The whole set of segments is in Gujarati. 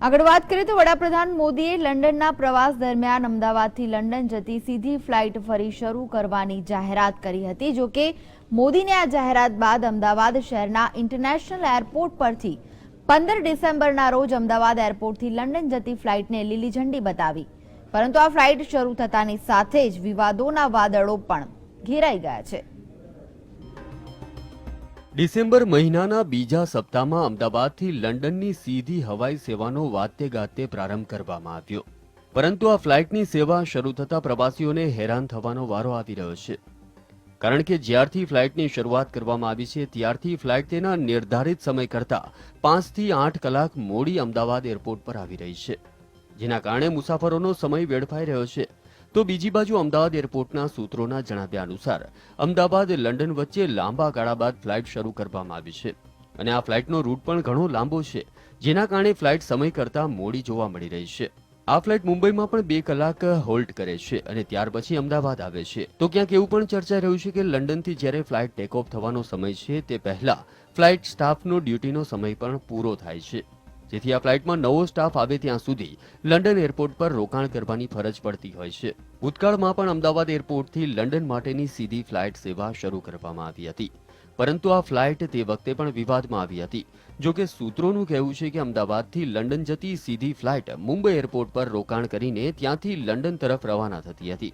આગળ વાત કરીએ તો વડાપ્રધાન મોદીએ લંડનના પ્રવાસ દરમિયાન અમદાવાદથી લંડન જતી સીધી ફ્લાઇટ ફરી શરૂ કરવાની જાહેરાત કરી હતી. જો કે મોદીને આ જાહેરાત બાદ અમદાવાદ શહેરના ઇન્ટરનેશનલ એરપોર્ટ પરથી પંદર ડિસેમ્બરના રોજ અમદાવાદ એરપોર્ટથી લંડન જતી ફ્લાઇટને લીલી ઝંડી બતાવી. પરંતુ આ ફ્લાઇટ શરૂ થતાની સાથે જ વિવાદોના વાદળો પણ ઘેરાઈ ગયા છે. ડિસેમ્બર મહિનાના બીજા સપ્તાહમાં અમદાવાદથી લંડનની સીધી હવાઈ સેવાનો વાતે ગાતે પ્રારંભ કરવામાં આવ્યો. પરંતુ આ ફ્લાઇટની સેવા શરૂ થતા પ્રવાસીઓને હેરાન થવાનો વારો આવી રહ્યો છે. કારણ કે જ્યારથી ફ્લાઇટની શરૂઆત કરવામાં આવી છે, ત્યારથી ફ્લાઇટ તેના નિર્ધારિત સમય કરતા પાંચથી આઠ કલાક મોડી અમદાવાદ એરપોર્ટ પર આવી રહી છે. જેના કારણે મુસાફરોનો સમય વેડફાઈ રહ્યો છે. તો બીજી બાજુ અમદાવાદ એરપોર્ટના સૂત્રોના જણાવ્યા અનુસાર, અમદાવાદ, લંડન વચ્ચે લાંબા ગાળા બાદ ફ્લાઇટ શરૂ કરવામાં આવી છે. અને આ ફ્લાઇટનો રૂટ પણ ઘણો લાંબો છે, જેના કારણે ફ્લાઇટ સમય કરતાં મોડી જોવા મળી રહી છે. આ ફ્લાઇટ મુંબઈમાં પણ બે કલાક હોલ્ટ કરે છે અને ત્યાર પછી અમદાવાદ આવે છે. તો ક્યાંક એવું પણ ચર્ચાઈ રહ્યું છે કે લંડનથી જ્યારે ફ્લાઇટ ટેક ઓફ થવાનો સમય છે, તે પહેલા ફ્લાઇટ સ્ટાફનો ડ્યુટીનો સમય પણ પૂરો થાય છે. જેથી આ ફ્લાઇટમાં નવો સ્ટાફ આવે ત્યાં સુધી લંડન એરપોર્ટ પર રોકાણ કરવાની ફરજ પડતી હોય છે. ભૂતકાળમાં પણ અમદાવાદ એરપોર્ટથી લંડન માટેની સીધી ફ્લાઇટ સેવા શરૂ કરવામાં આવી હતી. પરંતુ આ ફ્લાઇટ તે વખતે પણ વિવાદમાં આવી હતી. જો કે સૂત્રોનું કહેવું છે કે અમદાવાદથી લંડન જતી સીધી ફ્લાઇટ મુંબઈ એરપોર્ટ પર રોકાણ કરીને ત્યાંથી લંડન તરફ રવાના થતી હતી.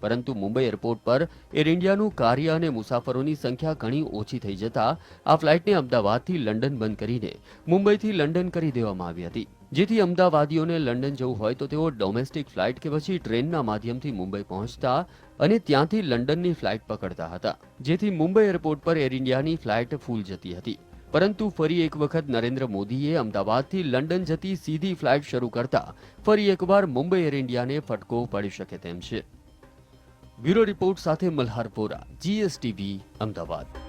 પરંતુ મુંબઈ એરપોર્ટ પર એર ઇન્ડિયાનું કાર્ય અને મુસાફરોની સંખ્યા ઘણી ઓછી થઈ જતા આ ફ્લાઇટને અમદાવાદથી લંડન બંધ કરીને મુંબઈથી લંડન કરી દેવામાં આવી હતી. જેથી અમદાવાદીઓને લંડન જવું હોય તો તેઓ ડોમેસ્ટિક ફ્લાઇટ કે પછી ટ્રેનના માધ્યમથી મુંબઈ પહોંચતા અને ત્યાંથી લંડનની ફ્લાઇટ પકડતા હતા. જેથી મુંબઈ એરપોર્ટ પર એર ઇન્ડિયાની ફ્લાઇટ ફૂલ જતી હતી. પરંતુ ફરી એક વખત નરેન્દ્ર મોદીએ અમદાવાદથી લંડન જતી સીધી ફ્લાઇટ શરૂ કરતા ફરી એકવાર મુંબઈ એર ઇન્ડિયાને ફટકો પડી શકે તેમ છે. બ્યુરો રિપોર્ટ સાથે મલ્હાર વોરા જીએસટીવી અમદાવાદ.